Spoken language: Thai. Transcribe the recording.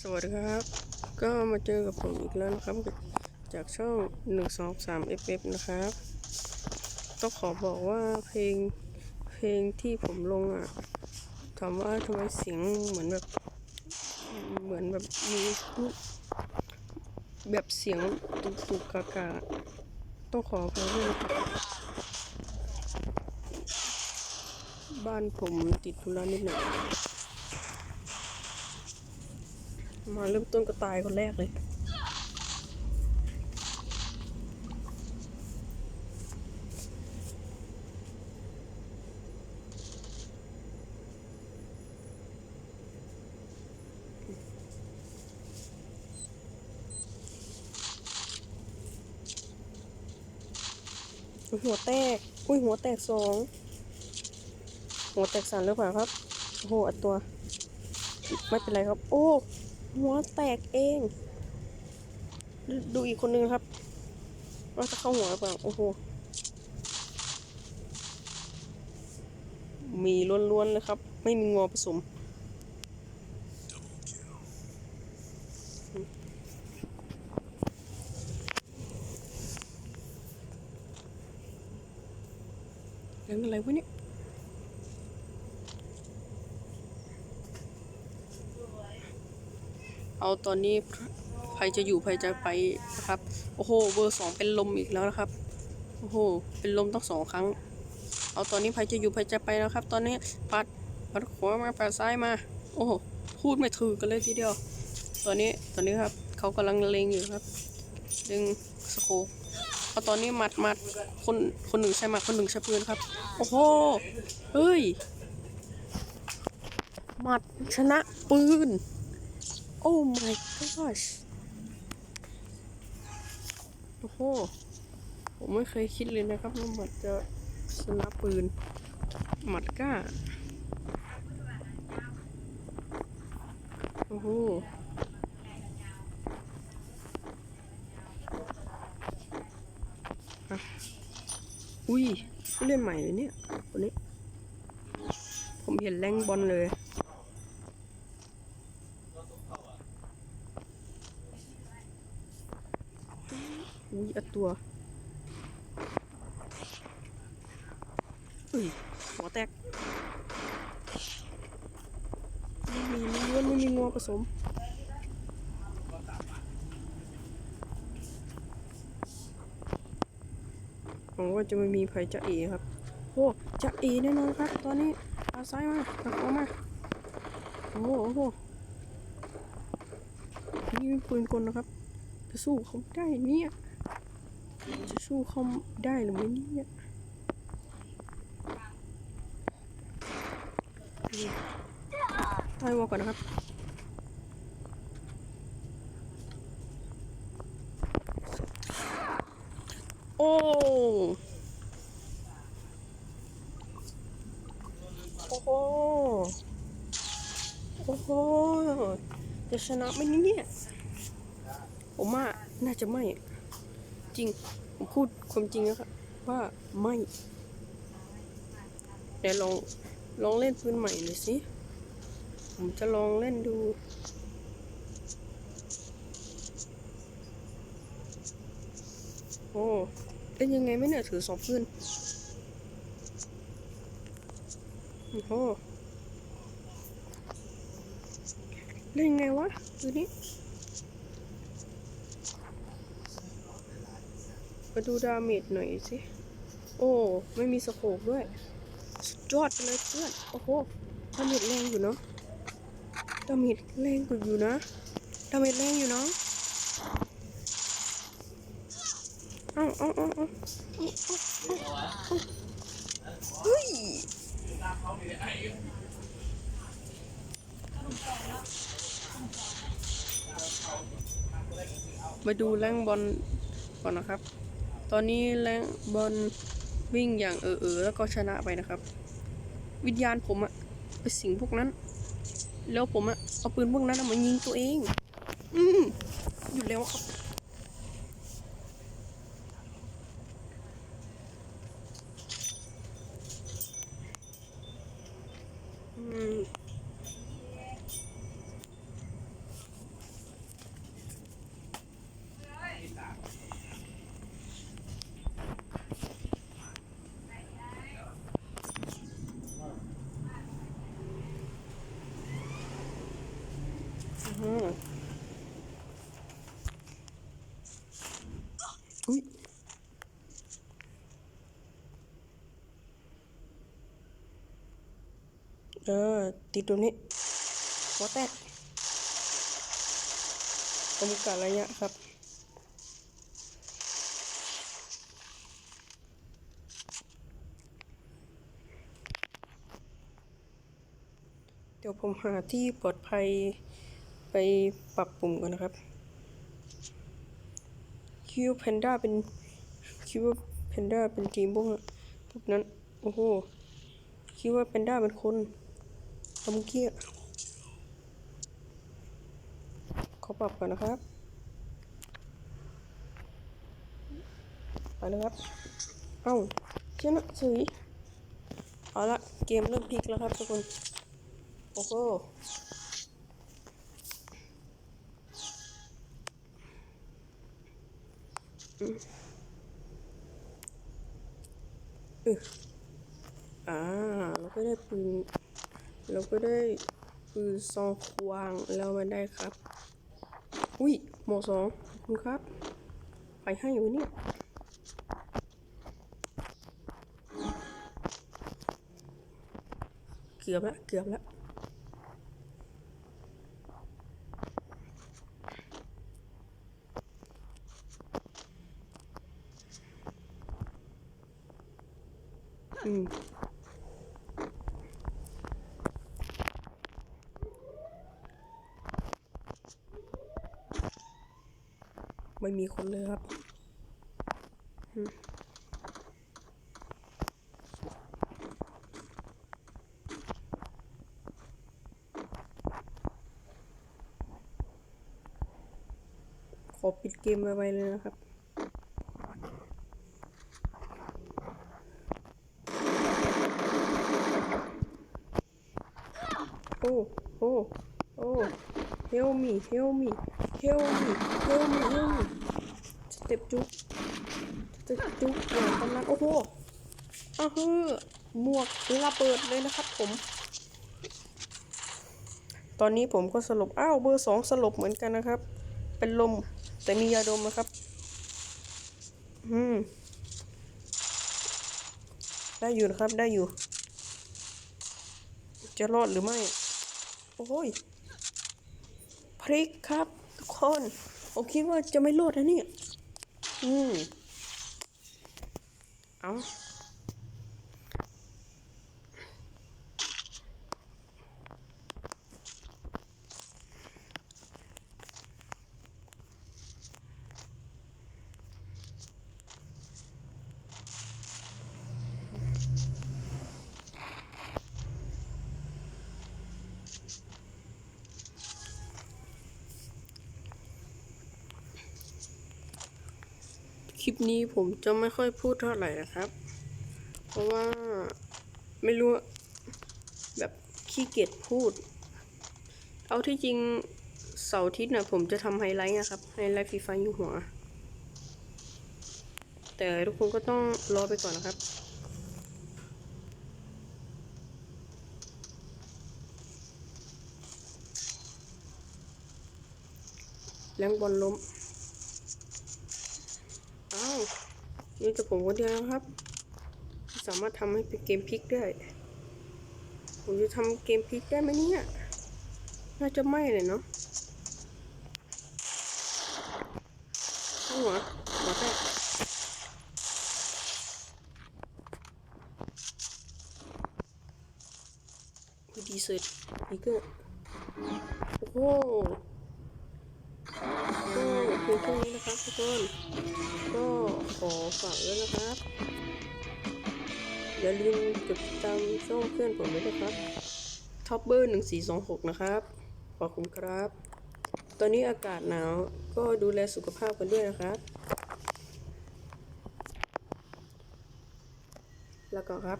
สวัสดีครับ ก็มาเจอกับผมอีกแล้วนะครับ จากช่อง 123 FF นะครับ ต้องขอบอกว่าเพลงเพลงที่ผมลงอะถามว่าทำไมเสียงเหมือนแบบ เหมือนแบบมีแบบเสียงตุกตุกกากาต้องขออภัยด้วยนะครับบ้านผมติดธุระนิดหน่อย มาเริ่มต้นก็ตายคนแรกเลย หัวแตก อุ้ยหัวแตกสอง หัวแตกสามหรือเปล่าครับ โอ้โหอัดตัว ไม่เป็นไรครับ โอ้ หัวแตกเอง ดูอีกคนนึงครับว่าจะเข้าหัวหรือเปล่า โอ้โห มีล้วนๆเลยครับ ไม่มีงอผสม เรื่องอะไรวะเนี่ย เอาตอนนี้ใครจะอยู่ใครจะไปนะครับ โอ้โห เบอร์สองเป็นลมอีกแล้วนะครับ โอ้โห เป็นลมตั้งสองครั้ง เอาตอนนี้ใครจะอยู่ใครจะไปนะครับ ตอนนี้ปัดปัดขวามาปัดซ้ายมา โอ้โห พูดไม่ถูกกันเลยทีเดียว ตอนนี้ ตอนนี้ครับ เขากำลังเลงอยู่ครับดึงสโคเอาตอนนี้มัดมัดคนคนหนึ่งใช้มัดคนหนึ่งใช้ปืนครับ โอ้โห เฮ้ย มัดชนะปืน โอ้ my gosh โอ้โห ผมไม่เคยคิดเลยนะครับว่าหมัดจะชนะปืน หมัดกล้า โอ้โหอุ้ยเล่นใหม่เลยเนี่ยคนนี้ ผมเห็นแรงบอลเลย อุ้ยอัดตัวอุ้ยหัวแตกไม่มีไม่ล้วนไม่มีงวผสมหวังว่าจะไม่มีภัยจะเอครับโอ้จะเอแน่นอนครับ ตอนนี้เอาซ้ายมาหักออกมาโอ้โหโอ้โหนี่เป็นปืนกลนะครับจะสู้เขาได้เนี่ย จะสู้เขาได้หรือไม่เนี่ยนี่ตายวอก่อนนะครับโอ้โอ้โหโอ้โหจะชนะไหมเนี่ยผมว่าน่าจะไม่ จริง ผมพูดความจริงนะครับ ว่าไม่เดี๋ยวลองลองเล่นปืนใหม่หน่อยสิ ผมจะลองเล่นดูโอ้เล่นยังไงไม่เนี่ยถือสองปืนโอ้โหเล่นยังไงวะปืนนี้ มาดูดาเมจหน่อยสิ โอ้ ไม่มีสโคกด้วยยอดเลยเพื่อน โอ้โหดาเมจแรงอยู่เนาะดาเมจแรงกว่าอยู่นะดาเมจแรงอยู่เนาะเอาเอ้าเอ้าเอาเฮ้ยมาดูแรงบอลก่อนนะครับ ตอนนี้แรงบอลวิ่งอย่างเออเออแล้วก็ชนะไปนะครับ วิญญาณผมอะไปสิงพวกนั้น แล้วผมอะเอาปืนพวกนั้นมายิงตัวเอง อืมหยุดแล้วครับ อืม อุ้ยเออ ติดตรงนี้หัวแตกผมกะระยะครับเดี๋ยวผมหาที่ปลอดภัย ไปปรับปรุงกันนะครับ คิวแพนด้าเป็นคิดว่าแพนด้าเป็นทีมพวกพวกนั้น โอ้โห คิดว่าแพนด้าเป็นคนทำเกี้ยขอปรับก่อนนะครับไปเลยครับ เอ้าชนะสวยเอาละเกมเริ่มพลิกแล้วครับทุกคน โอ้โห อืมอ่าเราก็ได้ปืนเราก็ได้ปืนซองควางแล้วมาได้ครับ อุ้ยหมอสองขอบคุณครับ ไปให้อยู่เนี่ยเกือบแล้วเกือบแล้ว ไม่มีคนเลยครับขอปิดเกมไวๆเลยนะครับ โอ้โอ้โอ้ help me help me help me help me help me สเต็ปจุกสเต็ปจุกอย่างกำลังโอ้โหอ้าวฮ้อหมวกระเบิดเลยนะครับผม ตอนนี้ผมก็สลบ อ้าวเบอร์สองสลบเหมือนกันนะครับ เป็นลมแต่มียาดมนะครับ อืม ได้อยู่นะครับ ได้อยู่ จะรอดหรือไม่ โอ้ยพริกครับ ทุกคน ผมคิดว่าจะไม่รอดนะเนี่ย อืม เอา คลิปนี้ผมจะไม่ค่อยพูดเท่าไหร่นะครับ เพราะว่าไม่รู้แบบขี้เกียจพูด เอาที่จริงเสาร์อาทิตย์นะผมจะทำไฮไลท์นะครับ ไฮไลท์ฟีฟาอยู่หัว แต่ทุกคนก็ต้องรอไปก่อนนะครับแรงบอลล้ม นี่แต่ผมคนเดียวนะครับ สามารถทำให้เป็นเกมพลิกได้ ผมจะทำเกมพลิกได้ไหมเนี่ย น่าจะไม่เลยเนาะหัวหัวแตกดีสร็จนี่ก็โอ้โหก็เพียงแค่นี้นะครับทุกคนก็ ขอฝากด้วยนะครับ อย่าลืมกดติดตามช่องเพื่อนผมด้วยนะครับท็อปเบอร์หนึ่งสี่สองหกนะครับ ขอบคุณครับ ตอนนี้อากาศหนาวก็ดูแลสุขภาพกันด้วยนะครับ แล้วก็ครับ